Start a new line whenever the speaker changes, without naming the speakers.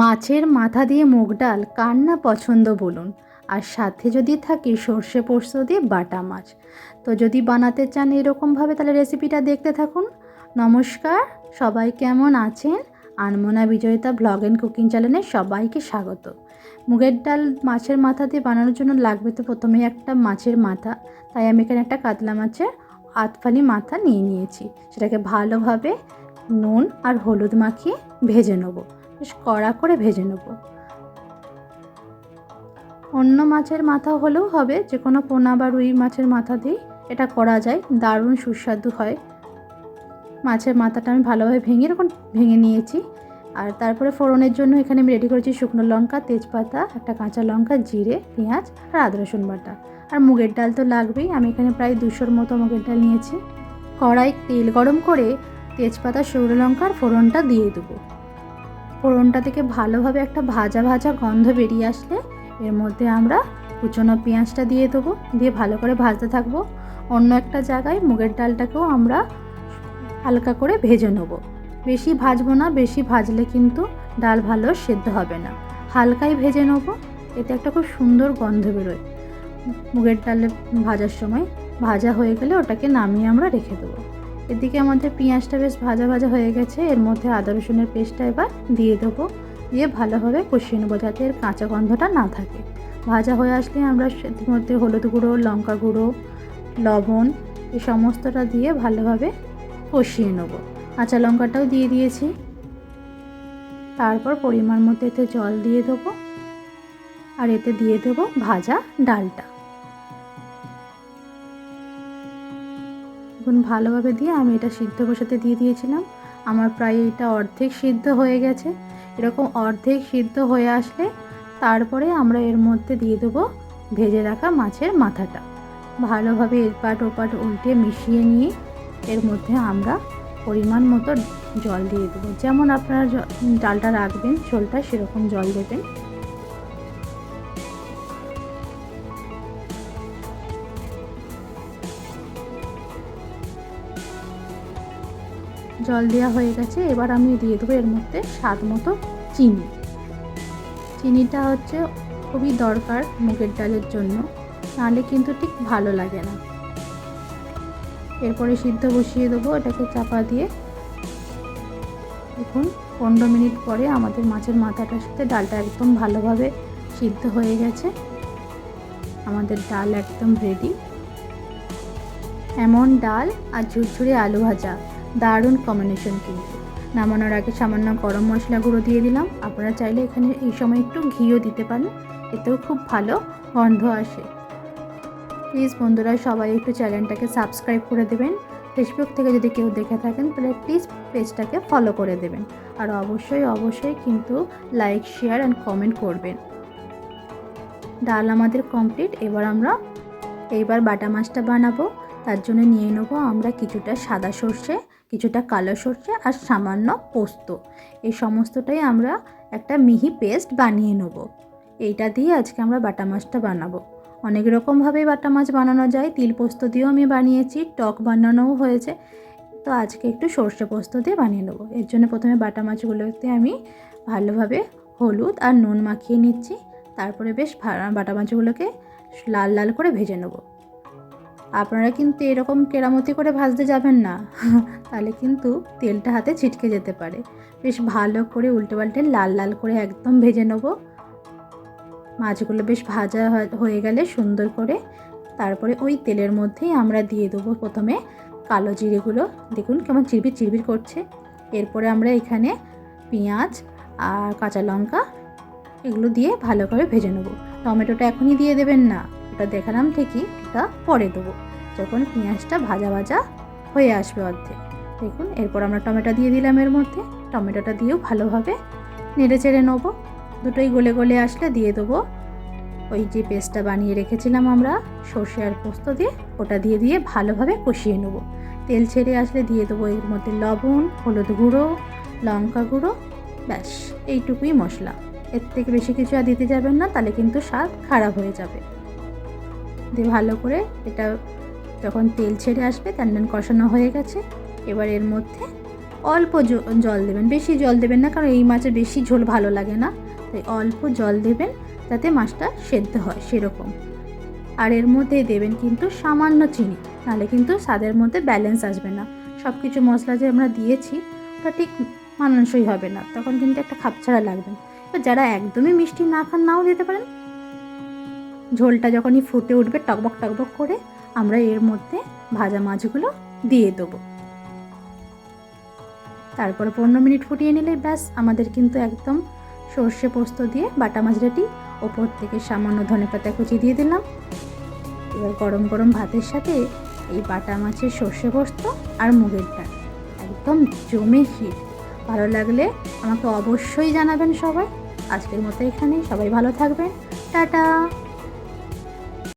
মাছের মাথা দিয়ে মুগ ডাল কার না পছন্দ বলুন? আর সাথে যদি থাকে সর্ষে পোস্ত দিয়ে বাটা মাছ। তো যদি বানাতে চান এরকমভাবে তাহলে রেসিপিটা দেখতে থাকুন। নমস্কার, সবাই কেমন আছেন? Anmona Bijoyita blog and cooking চ্যানেলে সবাইকে স্বাগত। মুগের ডাল মাছের মাথা দিয়ে বানানোর জন্য লাগবে তো প্রথমে একটা মাছের মাথা। তাই আমি এখানে একটা কাতলা মাছের আতফালি মাথা নিয়ে নিয়েছি। সেটাকে ভালোভাবে নুন আর হলুদ মাখিয়ে ভেজে নেব। বেশ কড়া করে ভেজে নেব। অন্য মাছের মাথা হলেও হবে যে কোনো পোনা বা রুই মাছের মাথা দিয়েই এটা করা যায়। দারুণ সুস্বাদু হয়। মাছের মাথাটা আমি ভালোভাবে ভেঙে এরকম ভেঙে নিয়েছি। আর তারপরে ফোড়নের জন্য এখানে আমি রেডি করেছি শুকনো লঙ্কা, তেজপাতা, একটা কাঁচা লঙ্কা, জিরে, পেঁয়াজ আর আদা রসুন বাটা। আর মুগের ডাল তো লাগবেই, আমি এখানে প্রায় দুশোর মতো মুগের ডাল নিয়েছি। কড়াই তেল গরম করে তেজপাতা, শুকনো লঙ্কা আর ফোড়নটা দিয়ে দেবো। ফোড়নটা থেকে ভালোভাবে একটা ভাজা ভাজা গন্ধ বেরিয়ে আসলে এর মধ্যে আমরা কুচনো পেঁয়াজটা দিয়ে দেবো, দিয়ে ভালো করে ভাজতে থাকব। অন্য একটা জায়গায় মুগের ডালটাকেও আমরা হালকা করে ভেজে নেব। বেশি ভাজবো না, বেশি ভাজলে কিন্তু ডাল ভালো সেদ্ধ হবে না। হালকাই ভেজে নেব, এতে একটা খুব সুন্দর গন্ধ বেরোয়। মুগের ডালে ভাজার সময় ভাজা হয়ে গেলে ওটাকে নামিয়ে আমরা রেখে দেবো। এদিকে আমাদের পেঁয়াজটা বেশ ভাজা ভাজা হয়ে গেছে। এর মধ্যে আদা, রসুনের পেস্টটা এবার দিয়ে দেবো। দিয়ে ভালোভাবে কষিয়ে নেব যাতে এর কাঁচা গন্ধটা না থাকে। ভাজা হয়ে আসলে আমরা মধ্যে হলুদ গুঁড়ো, লঙ্কা গুঁড়ো, লবণ এই সমস্তটা দিয়ে ভালোভাবে কষিয়ে নেব। কাঁচা লঙ্কাটাও দিয়ে দিয়েছি। তারপর পরিমাণ মতো এতে জল দিয়ে দেবো। আর এতে দিয়ে দেবো ভাজা ডালটা। এখন ভালোভাবে দিয়ে আমি এটা সিদ্ধ বসাতে দিয়ে দিয়েছিলাম। আমার প্রায় এটা অর্ধেক সিদ্ধ হয়ে গেছে। এরকম অর্ধেক সিদ্ধ হয়ে আসলে তারপরে আমরা এর মধ্যে দিয়ে দেবো ভেজে রাখা মাছের মাথাটা। ভালোভাবে এপাট ওপাট উল্টে মিশিয়ে নিয়ে এর মধ্যে আমরা পরিমাণ মতো জল দিয়ে দেবো। যেমন আপনারা ডালটা রাখবেন, ঝোলটা সেরকম জল দেবেন। জল দেওয়া হয়ে গেছে, এবার আমি দিয়ে দেবো এর মধ্যে স্বাদ মতো চিনি। চিনিটা হচ্ছে খুবই দরকার মুগের ডালের জন্য, নাহলে কিন্তু ঠিক ভালো লাগে না। এরপরে সিদ্ধ বসিয়ে দেবো এটাকে চাপা দিয়ে। দেখুন, পনেরো মিনিট পরে আমাদের মাছের মাথাটার সাথে ডালটা একদম ভালোভাবে সিদ্ধ হয়ে গেছে। আমাদের ডাল একদম রেডি এমন ডাল আর ঝুরঝুরে আলু ভাজা। দারুণ কম্বিনেশন কিন্তু। নামানোর আগে সামান্য গরম মশলা গুঁড়ো দিয়ে দিলাম। আপনারা চাইলে এখানে এই সময় একটু ঘিও দিতে পারেন। এতেও খুব ভালো গন্ধ আসে। প্লিজ বন্ধুরা, সবাই একটু চ্যানেলটাকে সাবস্ক্রাইব করে দেবেন। ফেসবুক থেকে যদি কেউ দেখে থাকেন, তাহলে প্লিজ পেজটাকে ফলো করে দেবেন। আর অবশ্যই অবশ্যই কিন্তু লাইক শেয়ার অ্যান্ড কমেন্ট করবেন। ডাল আমাদের কমপ্লিট এবার আমরা, এইবার বাটা মাছটা বানাবো। তার জন্য নিয়ে নেব আমরা কিছুটা সাদা সর্ষে। কিছুটা কালো সর্ষে আর সামান্য পোস্ত। এই সমস্তটাই আমরা একটা মিহি পেস্ট বানিয়ে নেব। এইটা দিয়ে আজকে আমরা বাটা মাছটা বানাবো। অনেক রকমভাবেই বাটা মাছ বানানো যায়। তিল পোস্ত দিয়েও আমি বানিয়েছি, টক বানানোও হয়েছে। তো আজকে একটু সর্ষে পোস্ত দিয়ে বানিয়ে নেব। এর জন্য প্রথমে বাটা মাছগুলোতে আমি ভালোভাবে হলুদ আর নুন মাখিয়ে নিচ্ছি। তারপরে বেশ বাটা মাছগুলোকে লাল লাল করে ভেজে নেব। আপনারা কিন্তু এরকম কেরামতি করে ভাজতে যাবেন না। তাহলে কিন্তু তেলটা হাতে ছিটকে যেতে পারে। বেশ ভালো করে উল্টে পাল্টে লাল লাল করে একদম ভেজে নেব। মাছগুলো বেশ ভাজা হয়ে গেলে সুন্দর করে তারপরে ওই তেলের মধ্যেই আমরা দিয়ে দেবো প্রথমে কালো জিরেগুলো। দেখুন কেমন চিরবির চিরবির করছে। এরপরে আমরা এখানে পেঁয়াজ আর কাঁচা লঙ্কা এগুলো দিয়ে ভালো করে ভেজে নেব। টমেটোটা এখনই দিয়ে দেবেন না। ওটা দেখালাম ঠিকই। ওটা পরে দেবো। যখন পেঁয়াজটা ভাজা ভাজা হয়ে আসবে অর্ধেক। দেখুন, এরপর আমরা টমেটো দিয়ে দিলাম এর মধ্যে। টমেটোটা দিয়েও ভালোভাবে নেড়ে চেড়ে নেব। দুটোই গলে গলে আসলে দিয়ে দেবো। ওই যে পেস্টটা বানিয়ে রেখেছিলাম আমরা সর্ষে আর পোস্ত দিয়ে, ওটা দিয়ে দিয়ে ভালোভাবে কষিয়ে নেব। তেল ছেড়ে আসলে দিয়ে দেবো এর মধ্যে লবণ, হলুদ গুঁড়ো, লঙ্কা গুঁড়ো, ব্যাস, এইটুকুই মশলা। এর থেকে বেশি কিছু আর দিতে যাবেন না, তাহলে কিন্তু স্বাদ খারাপ হয়ে যাবে। দিয়ে ভালো করে এটা যখন তেল ছেড়ে আসবে টান কষানো হয়ে গেছে। এবার এর মধ্যে অল্প জল দেবেন। বেশি জল দেবেন না, কারণ এই মাছের বেশি ঝোল ভালো লাগে না। তাই অল্প জল দেবেন, যাতে মাছটা সেদ্ধ হয় সেরকম। আর এর মধ্যে দেবেন কিন্তু সামান্য চিনি, নাহলে কিন্তু স্বাদের মধ্যে ব্যালেন্স আসবে না। সব কিছু মশলা যে আমরা দিয়েছি, ওটা ঠিক মানানসই হবে না। তখন কিন্তু একটা খাপছাড়া লাগবে। যারা একদমই মিষ্টি না খান, নাও দিতে পারেন। ঝোলটা যখনই ফুটে উঠবে, টকবক টকবক করে আমরা এর মধ্যে ভাজা মাছগুলো দিয়ে দেবো। তারপর পনেরো মিনিট ফুটিয়ে নিলে ব্যাস, আমাদের কিন্তু একদম সর্ষে পোস্ত দিয়ে বাটা মাছ রেডি। ওপর থেকে সামান্য ধনে পাতা কুচি দিয়ে দিলাম। এবার গরম গরম ভাতের সাথে এই বাটা মাছের সর্ষে পোস্ত আর মুগের ডাল। একদম জমে হিট। ভালো লাগলে আমাকে অবশ্যই জানাবেন সবাই। আজকের মতো এখানে সবাই ভালো থাকবেন। টাটা!